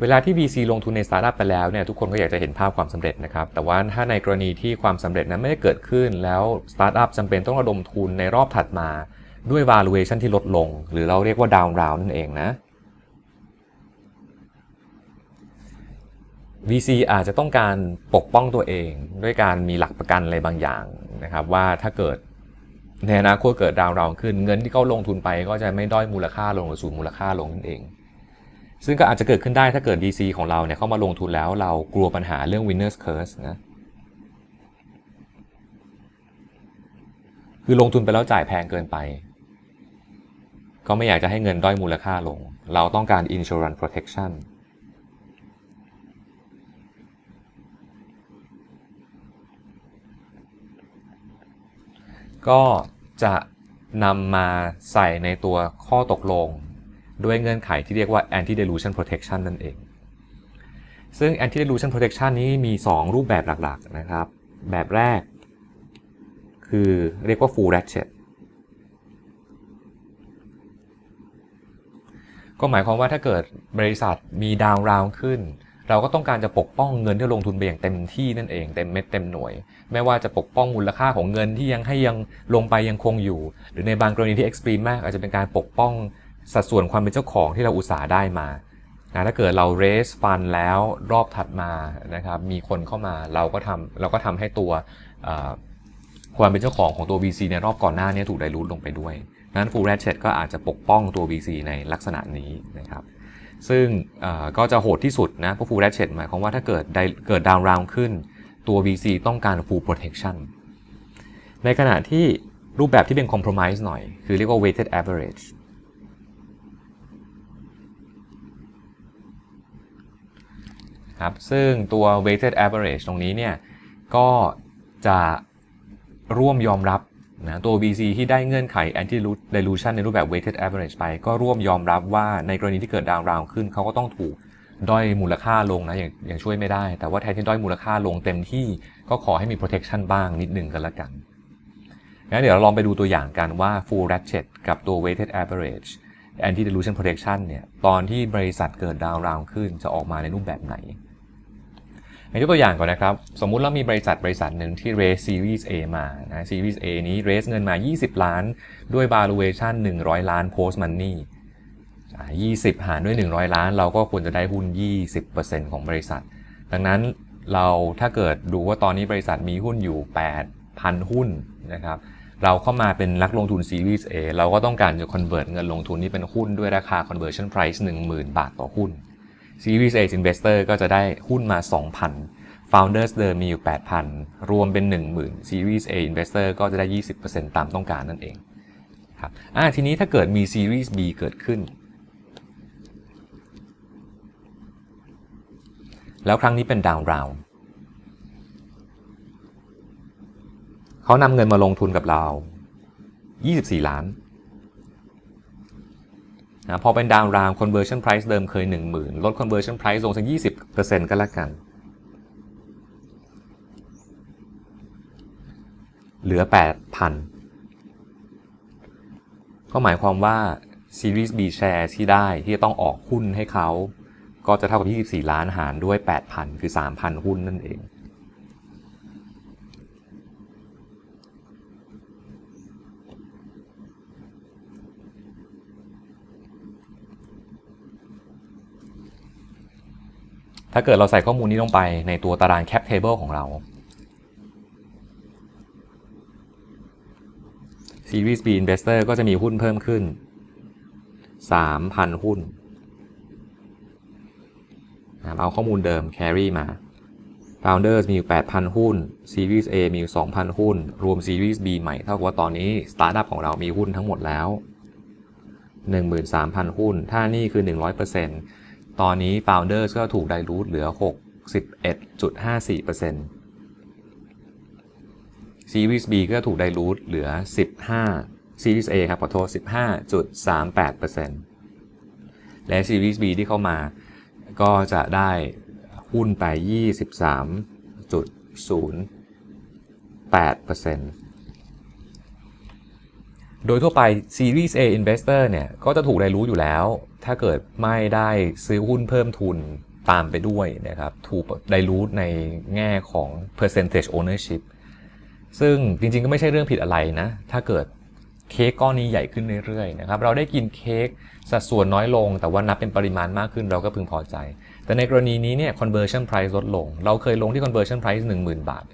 เวลาที่ VC ลงทุนในสตาร์ทอัพไปแล้วเนี่ยทุกคนก็อยากจะเห็นภาพความสำเร็จนะครับ แต่ว่าถ้าในกรณีที่ความสำเร็จนั้นไม่ได้เกิดขึ้น แล้วสตาร์ทอัพจำเป็นต้องระดมทุนในรอบถัดมา ด้วย valuation ที่ลดลง หรือเราเรียกว่า down round นั่นเองนะ VC อาจจะต้องการปกป้องตัวเอง ด้วยการมีหลักประกันอะไรบางอย่างนะครับ ว่าถ้าเกิดในอนาคตเกิดดาวราวขึ้น เงินที่เขาลงทุนไปก็จะไม่ด้อยมูลค่าลงหรือสูญมูลค่าลงนั่นเอง ซึ่งก็อาจจะเกิดขึ้นได้ถ้าเกิด VC ของเราเนี่ยเข้ามาลงทุนแล้วเรากลัวปัญหาเรื่อง winners curse นะคือลงทุนไปแล้วจ่ายแพงเกินไป ก็ไม่อยากจะให้เงินด้อยมูลค่าลง เราต้องการ insurance protection ก็จะนำมาใส่ในตัวข้อตกลง ด้วยเงื่อนไขที่เรียกว่า anti dilution protection นั่นเอง ซึ่ง anti dilution protection นี้มี 2 รูปแบบหลักๆนะครับ แบบแรก คือเรียกว่า full ratchet ก็หมายความว่าถ้าเกิดบริษัทมีดาวราวขึ้น เราก็ต้องการจะปกป้องเงินที่ลงทุนไปอย่างเต็มที่นั่นเองเต็มเม็ดเต็มหน่วย ไม่ว่าจะปกป้องมูลค่าของเงินที่ยังให้ยังลงไปยังคงอยู่ หรือในบางกรณีที่เอ็กซ์ตรีมมากอาจจะเป็นการปกป้อง สัดส่วนความเป็นเจ้าของที่เราอุตสาห์ได้มานะถ้าเกิดเรา raise fund แล้วรอบถัดมานะครับมีคนเข้ามาเราก็ทำเราก็ทำให้ตัวความเป็นเจ้าของของตัว VC ในรอบก่อนหน้านี้ถูกไดรูทลงไปด้วยนั้น full ratchet ก็อาจจะปกป้องตัว VC ในลักษณะนี้นะครับซึ่งก็จะโหดที่สุดนะเพราะ full ratchet หมายความว่าถ้าเกิดเกิด down round ขึ้นตัว VC ต้องการ full protection ในขณะที่รูปแบบที่เป็น compromise หน่อย คือเรียกว่า weighted average ครับซึ่งตัว weighted average ตรงนี้เนี่ยก็จะร่วมยอมรับนะตัว VC ที่ได้เงื่อนไข anti dilution ในรูปแบบ weighted average ไป ก็ร่วมยอมรับว่าในกรณีที่เกิดดาวราวขึ้น เขาก็ต้องถูกด้อยมูลค่าลงนะอย่างอย่างช่วยไม่ได้ แต่ว่าแทนที่ด้อยมูลค่าลงเต็มที่ก็ขอให้มี protection บ้างนิดนึงกันละกันงั้นเดี๋ยวเราลองไปดูตัวอย่างกันว่า full ratchet กับตัว weighted average anti dilution protection เนี่ยตอนที่บริษัทเกิดดาวราวขึ้นจะออกมาในรูปแบบไหน ยกตัวอย่างก่อนนะครับ สมมุติเรามีบริษัทบริษัทหนึ่งที่ raise series A มานะ series A นี้ raise เงินมา 20 ล้าน ด้วย valuation 100 ล้าน post money 20 หารด้วย 100 ล้าน เราก็ควรจะได้หุ้น 20%ของบริษัท ดังนั้นเราถ้าเกิดดูว่าตอนนี้บริษัทมีหุ้นอยู่ 8,000 หุ้นนะครับเราเข้ามาเป็นนักลงทุน Series A เราก็ต้องการจะ convert เงินลงทุนนี้เป็นหุ้นด้วยราคา conversion price 10,000 บาทต่อหุ้น Series A Investor ก็จะได้หุ้นมา 2,000 Founders เดิมมีอยู่ 8,000 รวมเป็น 10,000 Series A Investor ก็จะได้ 20%ตามต้องการนั่นเองครับอ่าทีนี้ถ้าเกิดมี Series B เกิดขึ้น แล้วครั้งนี้เป็น down round เขานำเงินมาลงทุนกับเรา 24 ล้าน นะพอเป็น down round conversion price เดิมเคย 10,000 ลด conversion price ลงสัก 20%ก็แล้วกัน เหลือ 8,000 ก็หมายความว่า Series B share ที่ได้ที่จะต้องออกหุ้นให้เขา ก็จะเท่ากับ 24 ล้านหารด้วย 8,000 คือ 3,000 หุ้นนั่นเอง ถ้าเกิดเราใส่ข้อมูลนี้ลงไปในตัวตาราง cap table ของเรา Series B Investor ก็จะมีหุ้นเพิ่มขึ้น 3,000 หุ้นเอาข้อมูลเดิม carry มา Founders มีอยู่ 8,000 หุ้น Series A มีอยู่ 2,000 หุ้น รวม Series B ใหม่ เท่ากับว่าตอนนี้ Startup ของเรามีหุ้นทั้งหมดแล้ว 13,000 หุ้น ถ้านี่คือ 100% ตอนนี้ Founders ก็ถูกไดรูทเหลือ 61.54% Series B ก็ถูกไดรูทเหลือ 15 Series A ครับขอโทษ 15.38%และ Series B ที่เข้ามา ก็จะได้หุ้นไป 23.08%โดยทั่วไป Series A Investor เนี่ย ก็จะถูกไดรูทอยู่แล้ว ถ้าเกิดไม่ได้ซื้อหุ้นเพิ่มทุนตามไปด้วยนะครับถูก dilute ในแง่ของ percentage ownership ซึ่งจริงๆก็ไม่ใช่เรื่องผิดอะไรนะ ถ้าเกิดเค้กก้อนนี้ใหญ่ขึ้นเรื่อยๆนะครับเราได้กินเค้กสัดส่วนน้อยลง แต่ว่านับเป็นปริมาณมากขึ้นเราก็พึงพอใจ แต่ในกรณีนี้เนี่ย conversion price ลดลง เราเคยลงที่ conversion price 10,000 บาท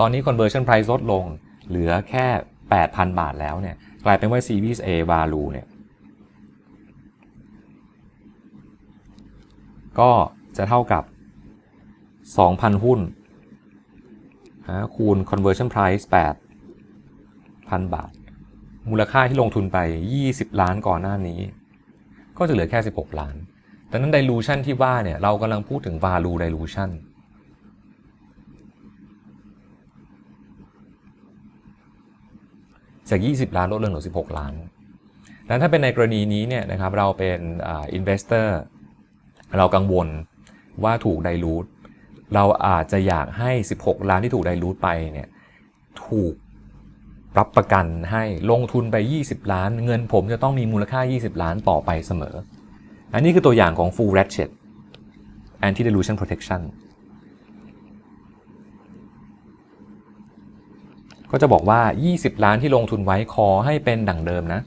ตอนนี้ conversion price ลดลง เหลือแค่ 8,000 บาทแล้วเนี่ยกลายเป็นว่า series A value เนี่ย ก็จะเท่ากับ 2,000 หุ้นนะคูณ conversion price 8,000 บาท มูลค่าที่ลงทุนไป 20 ล้านก่อนหน้านี้ ก็จะเหลือแค่ 16 ล้าน แต่นั้น dilution ที่ว่าเนี่ย เรากำลังพูดถึง value dilution จาก 20 ล้านลดเหลือ 16 ล้านแล้วถ้าเป็นในกรณีนี้เนี่ยนะครับ เราเป็นอ่า investor เรากังวลว่าถูกไดรูทเราอาจจะอยากให้ 16 ล้านที่ถูกไดรูทไปเนี่ยถูกรับประกันให้ลงทุนไป 20 ล้าน เงินผมจะต้องมีมูลค่า 20 ล้านต่อไปเสมอ อันนี้คือตัวอย่างของ full ratchet anti dilution protection ก็จะบอกว่า 20 ล้านที่ลงทุนไว้ขอให้เป็นดั่งเดิมนะ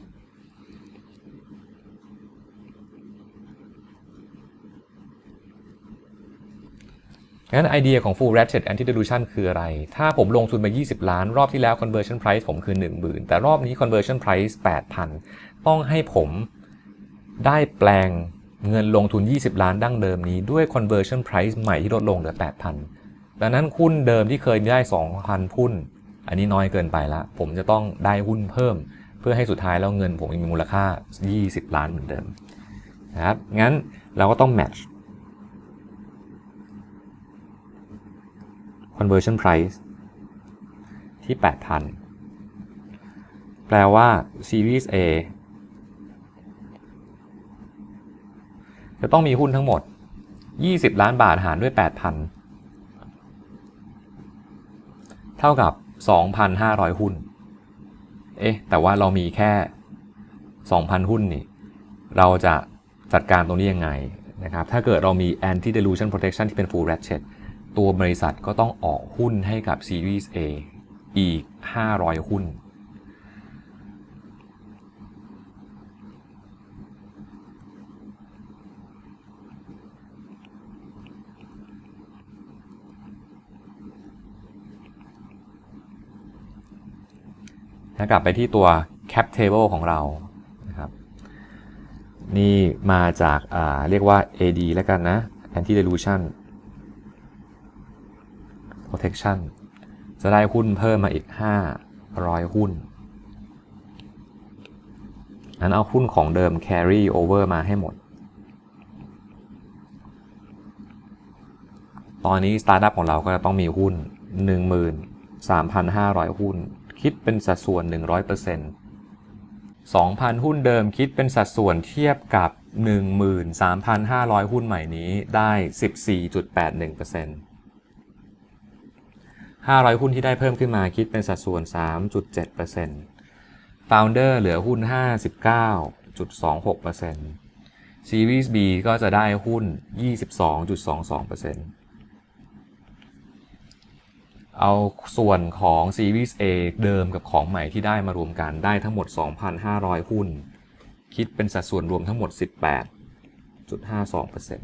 งั้นไอเดียของ full ratchet anti dilution คืออะไร ถ้าผมลงทุนไป 20 ล้าน รอบที่แล้ว conversion price ผมคือ 10,000 แต่รอบนี้ conversion price 8,000 ต้องให้ผมได้แปลงเงินลงทุน 20 ล้านดั้งเดิมนี้ด้วย conversion price ใหม่ที่ลดลงเหลือ 8,000 ดังนั้นหุ้นเดิมที่เคยได้ 2,000 หุ้น อันนี้น้อยเกินไปละ ผมจะต้องได้หุ้นเพิ่ม เพื่อให้สุดท้ายแล้วเงินผมมีมูลค่า 20 ล้านเหมือนเดิมนะครับ งั้นเราก็ต้อง match conversion price ที่ 8,000 แปลว่า series A จะต้องมีหุ้นทั้งหมด 20 ล้านบาทหารด้วย 8,000 เท่ากับ 2,500 หุ้น เอ๊ะ แต่ว่าเรามีแค่ 2,000 หุ้นนี่ เราจะจัดการตรงนี้ยังไงนะครับ ถ้าเกิดเรามี anti dilution protection ที่เป็น full ratchet ตัวบริษัทก็ต้องออกหุ้นให้กับ Series A อีก 500 หุ้น ถ้ากลับไปที่ตัว cap table ของเรานะครับ นี่มาจากเรียกว่า AD แล้วกันนะ anti dilution protection จะได้หุ้นเพิ่มมาอีก 500 หุ้นอันเอาหุ้นของเดิม carry over มาให้หมด ตอนนี้สตาร์ทอัพของเราก็จะต้องมีหุ้น 13,500 หุ้น คิดเป็นสัดส่วน 100% 2,000 หุ้นเดิมคิดเป็นสัดส่วนเทียบกับ 13,500 หุ้นใหม่นี้ได้ 14.81% 500 หุ้นที่ได้เพิ่มขึ้นมาคิดเป็นสัดส่วน 3.7% Founder เหลือหุ้น 59.26% Series B ก็จะได้หุ้น 22.22%เอาส่วนของ Series A เดิมกับของใหม่ที่ได้มารวมกันได้ทั้งหมด 2,500 หุ้น คิดเป็นสัดส่วนรวมทั้งหมด 18.52%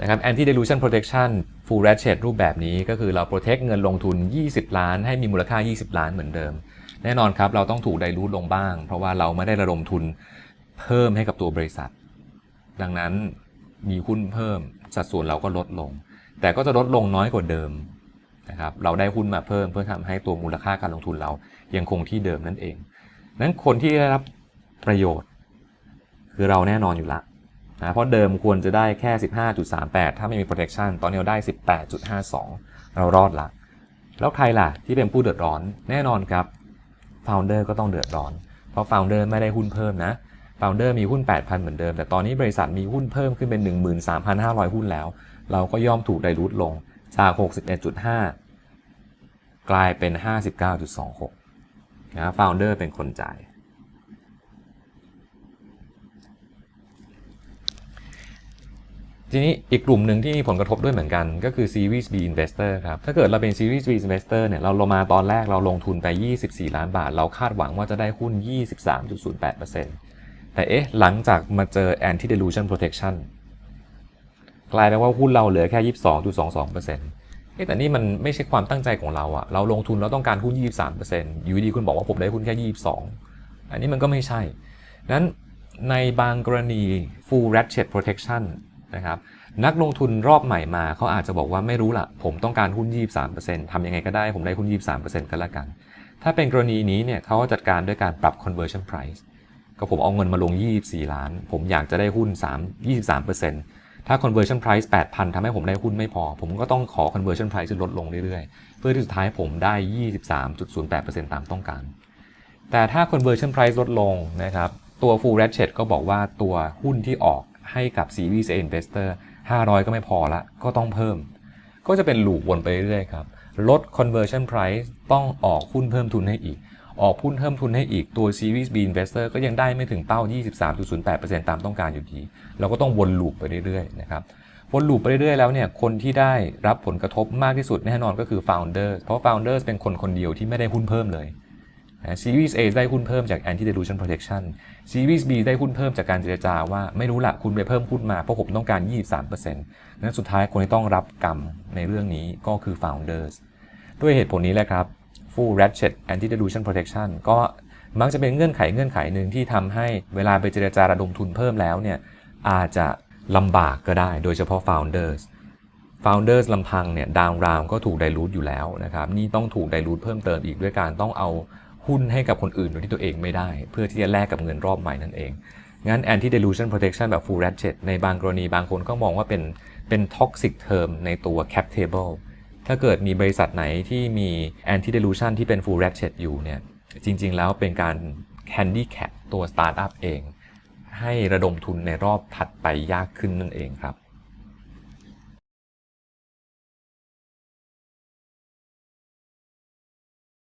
นะครับ anti dilution protection full ratchet รูปแบบนี้ก็คือเรา protect เงินลงทุน 20 ล้าน ให้มีมูลค่า 20 ล้านเหมือนเดิม แน่นอนครับเราต้องถูกไดรูทลงบ้าง เพราะว่าเราไม่ได้ระดมทุนเพิ่มให้กับตัวบริษัท ดังนั้นมีหุ้นเพิ่มสัดส่วนเราก็ลดลง แต่ก็จะลดลงน้อยกว่าเดิมนะครับเราได้หุ้นมาเพิ่มเพื่อทำให้ตัวมูลค่าการลงทุนเรายังคงที่เดิมนั่นเองนั้นคนที่ได้รับประโยชน์ คือเราแน่นอนอยู่ละ นะเพราะเดิมควรจะได้แค่ 15.38 ถ้าไม่มี protection ตอนนี้เราได้ 18.52 เรารอดละ แล้วใครล่ะที่เป็นผู้เดือดร้อนแน่นอนครับ founder ก็ต้องเดือดร้อน เพราะ founder ไม่ได้หุ้นเพิ่มนะ founder มีหุ้น 8,000 เหมือนเดิม แต่ตอนนี้บริษัทมีหุ้นเพิ่มขึ้นเป็น 13,500 หุ้นแล้ว เราก็ย่อมถูกไดรูทลงจาก 61.5 กลายเป็น 59.26นะ founder เป็นคนจ่าย ทีนี้อีกกลุ่มหนึ่งที่มีผลกระทบด้วยเหมือนกันก็คือ Series B Investor ครับ ถ้าเกิดเราเป็น Series B Investor เนี่ยเราลงมาตอนแรกเราลงทุนไป 24 ล้านบาท เราคาดหวังว่าจะได้หุ้น 23.08%แต่เอ๊ะหลังจากมาเจอ Anti Dilution Protection กลายเป็นว่าหุ้นเราเหลือแค่ 22.22%เอ๊ะแต่นี่มันไม่ใช่ความตั้งใจของเราอะเราลงทุนเราต้องการหุ้น 23%อยู่ดีคุณบอกว่าผมได้หุ้นแค่ 22 อันนี้มันก็ไม่ใช่นั้นในบางกรณี full ratchet protection นะครับนักลงทุนรอบใหม่มาเขาอาจจะบอกว่าไม่รู้ละผมต้องการหุ้น 23%ทำยังไงก็ได้ผมได้หุ้น 23%กันละกัน ถ้าเป็นกรณีนี้เนี่ยเขาก็จัดการด้วยการปรับ conversion price ก็ผมเอาเงินมาลง 24 ล้าน ผมอยากจะได้หุ้น 3 23%ถ้า conversion price 8,000ทำให้ผมได้หุ้นไม่พอ ผมก็ต้องขอ conversion price ลดลงเรื่อยๆ เพื่อที่สุดท้ายผมได้ 23.08%ตามต้องการ แต่ถ้า conversion price ลดลงนะครับ ตัว full ratchet ก็บอกว่าตัวหุ้นที่ออก ให้กับ series A investor 500 ก็ไม่พอละ ก็ต้องเพิ่ม ก็จะเป็นลูปวนไปเรื่อยๆครับ ลด conversion price ต้องออกหุ้นเพิ่มทุนให้อีก ออกหุ้นเพิ่มทุนให้อีกตัว series B investor ก็ยังได้ไม่ถึงเป้า 23.08%ตามต้องการอยู่ดี เราก็ต้องวนลูปไปเรื่อยๆนะครับวนลูปไปเรื่อยๆแล้วเนี่ยคนที่ได้รับผลกระทบมากที่สุดแน่นอนก็คือ founders เพราะ founders เป็นคนคนเดียวที่ไม่ได้หุ้นเพิ่มเลย Series A ได้หุ้นเพิ่มจาก Anti Dilution Protection Series B ได้หุ้นเพิ่มจากการเจรจาว่าไม่รู้ละคุณไปเพิ่มหุ้นมาเพราะผมต้องการ 23%นั้นสุดท้ายคนที่ต้องรับกรรมในเรื่องนี้ก็คือ Founders ด้วยเหตุผลนี้แหละครับ Full Ratchet Anti Dilution Protection ก็มักจะเป็นเงื่อนไขเงื่อนไขหนึ่งที่ทำให้เวลาไปเจรจาระดมทุนเพิ่มแล้วเนี่ยอาจจะลำบากก็ได้โดยเฉพาะ Founders Founders ลำพังเนี่ยดาวราวก็ถูกไดรูทอยู่แล้วนะครับนี่ต้องถูกไดรูทเพิ่มเติมอีกด้วยการต้องเอา หุ้นให้กับคนอื่นโดยที่ตัวเองไม่ได้ เพื่อที่จะแลกกับเงินรอบใหม่นั่นเอง งั้น anti dilution protection แบบ full ratchet ในบางกรณีบางคนก็มองว่าเป็นเป็น toxic term ในตัว cap table ถ้าเกิดมีบริษัทไหนที่มี anti dilution ที่เป็น full ratchet อยู่เนี่ยจริง ๆ แล้วเป็นการ handicap ตัว startup เอง ให้ระดมทุนในรอบถัดไปยากขึ้นนั่นเองครับ